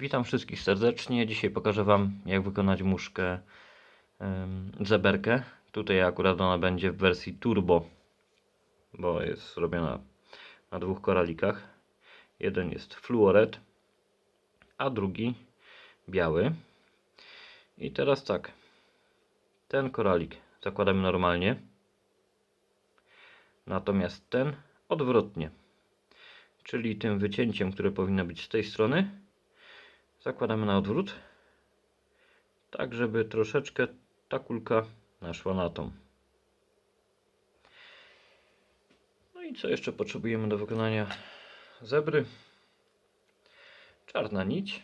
Witam wszystkich serdecznie. Dzisiaj pokażę Wam, jak wykonać muszkę em, zeberkę. Tutaj akurat ona będzie w wersji turbo, bo jest robiona na dwóch koralikach. Jeden jest fluoret, a drugi biały. I teraz tak, ten koralik zakładamy normalnie, natomiast ten odwrotnie, czyli tym wycięciem, które powinno być z tej strony, zakładamy na odwrót, tak żeby troszeczkę ta kulka naszła na tą. No i co jeszcze potrzebujemy do wykonania zebry? Czarna nić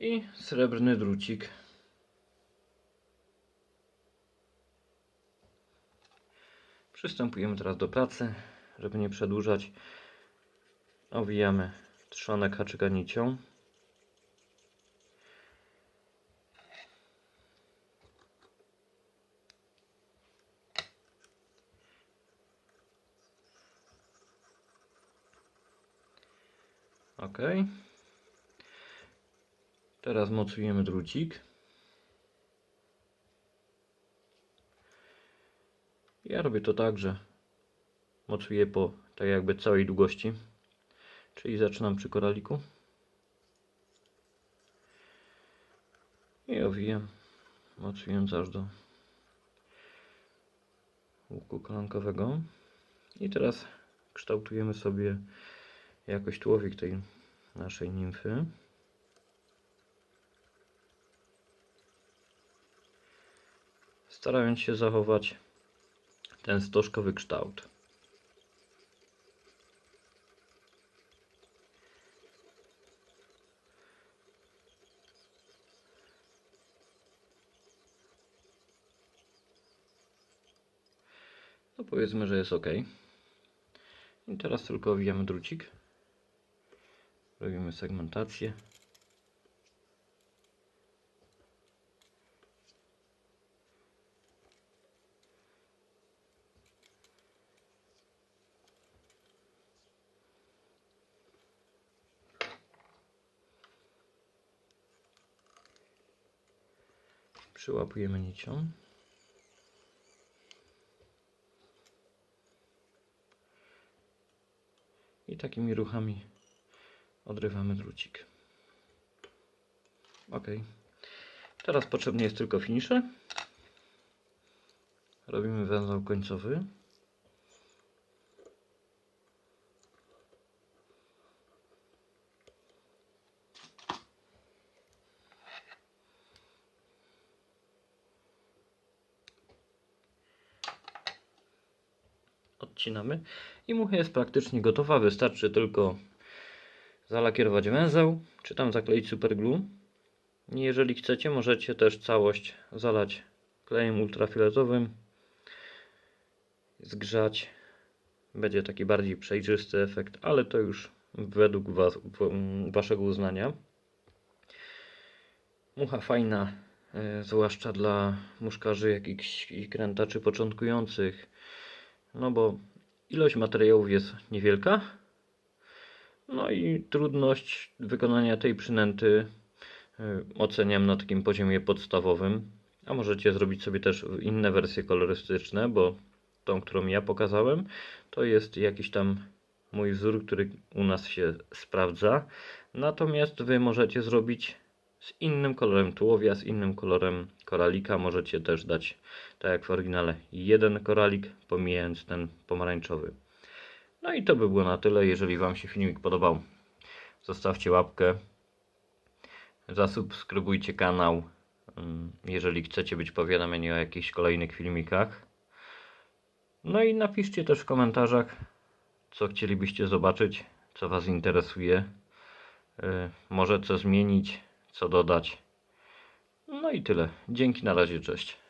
i srebrny drucik. Przystępujemy teraz do pracy, żeby nie przedłużać. Owijamy trzonek haczyka. Ok. Teraz mocujemy drucik. Ja robię to tak, że mocuję po tak jakby całej długości. Czyli zaczynam przy koraliku. I owijam, mocując aż do łuku kolankowego. I teraz kształtujemy sobie jakoś tułowik tej naszej nimfy. Starając się zachować ten stożkowy kształt. No powiedzmy, że jest ok. I teraz tylko owijamy drucik. Robimy segmentację. Przyłapujemy nicią. Takimi ruchami odrywamy drucik. Ok. Teraz potrzebny jest tylko finisher. Robimy węzeł końcowy. Odcinamy i mucha jest praktycznie gotowa. Wystarczy tylko zalakierować węzeł, czy tam zakleić superglue. Jeżeli chcecie, możecie też całość zalać klejem ultrafioletowym, zgrzać. Będzie taki bardziej przejrzysty efekt, ale to już według was, waszego uznania. Mucha fajna, e, zwłaszcza dla muszkarzy jakichś i krętaczy początkujących, no bo ilość materiałów jest niewielka, no i trudność wykonania tej przynęty y, oceniam na takim poziomie podstawowym. A możecie zrobić sobie też inne wersje kolorystyczne, bo tą, którą ja pokazałem, to jest jakiś tam mój wzór, który u nas się sprawdza. Natomiast Wy możecie zrobić z innym kolorem tułowia, z innym kolorem koralika. Możecie też dać, tak jak w oryginale, jeden koralik, pomijając ten pomarańczowy. No i to by było na tyle. Jeżeli Wam się filmik podobał, zostawcie łapkę, zasubskrybujcie kanał, ym, jeżeli chcecie być powiadomieni o jakichś kolejnych filmikach. No i napiszcie też w komentarzach, co chcielibyście zobaczyć, co Was interesuje. Yy, może co zmienić, co dodać. No i tyle. Dzięki, na razie, cześć.